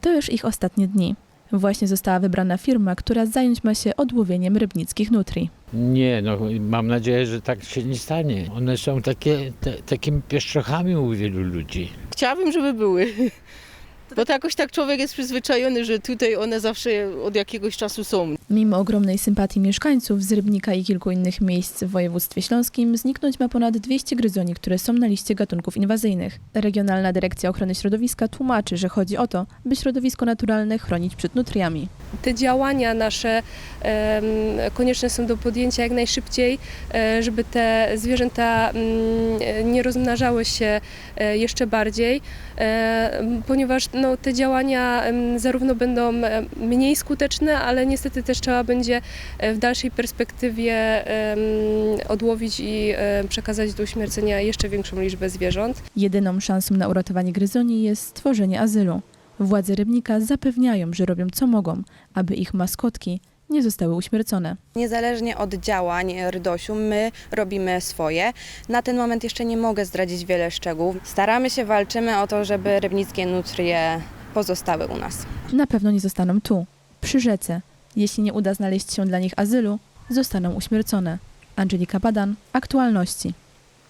To już ich ostatnie dni. Właśnie została wybrana firma, która zająć ma się odłowieniem rybnickich nutrii. Nie, no mam nadzieję, że tak się nie stanie. One są takie, te, takimi pieszczochami u wielu ludzi. Chciałabym, żeby były. Bo to jakoś tak człowiek jest przyzwyczajony, że tutaj one zawsze od jakiegoś czasu są. Mimo ogromnej sympatii mieszkańców z Rybnika i kilku innych miejsc w województwie śląskim, zniknąć ma ponad 200 gryzoni, które są na liście gatunków inwazyjnych. Regionalna Dyrekcja Ochrony Środowiska tłumaczy, że chodzi o to, by środowisko naturalne chronić przed nutriami. te działania nasze em, konieczne są do podjęcia jak najszybciej, e, żeby te zwierzęta mm, nie rozmnażały się e, jeszcze bardziej, e, ponieważ no, te działania zarówno będą mniej skuteczne, ale niestety też trzeba będzie e, w dalszej perspektywie odłowić i e, przekazać do uśmiercenia jeszcze większą liczbę zwierząt. Jedyną szansą na uratowanie gryzoni jest stworzenie azylu. Władze Rybnika zapewniają, że robią co mogą, aby ich maskotki nie zostały uśmiercone. Niezależnie od działań RDOŚ-u, my robimy swoje. Na ten moment jeszcze nie mogę zdradzić wiele szczegółów. Staramy się, walczymy o to, żeby rybnickie nutrie pozostały u nas. Na pewno nie zostaną tu, przy rzece. Jeśli nie uda znaleźć się dla nich azylu, zostaną uśmiercone. Angelika Badan, Aktualności.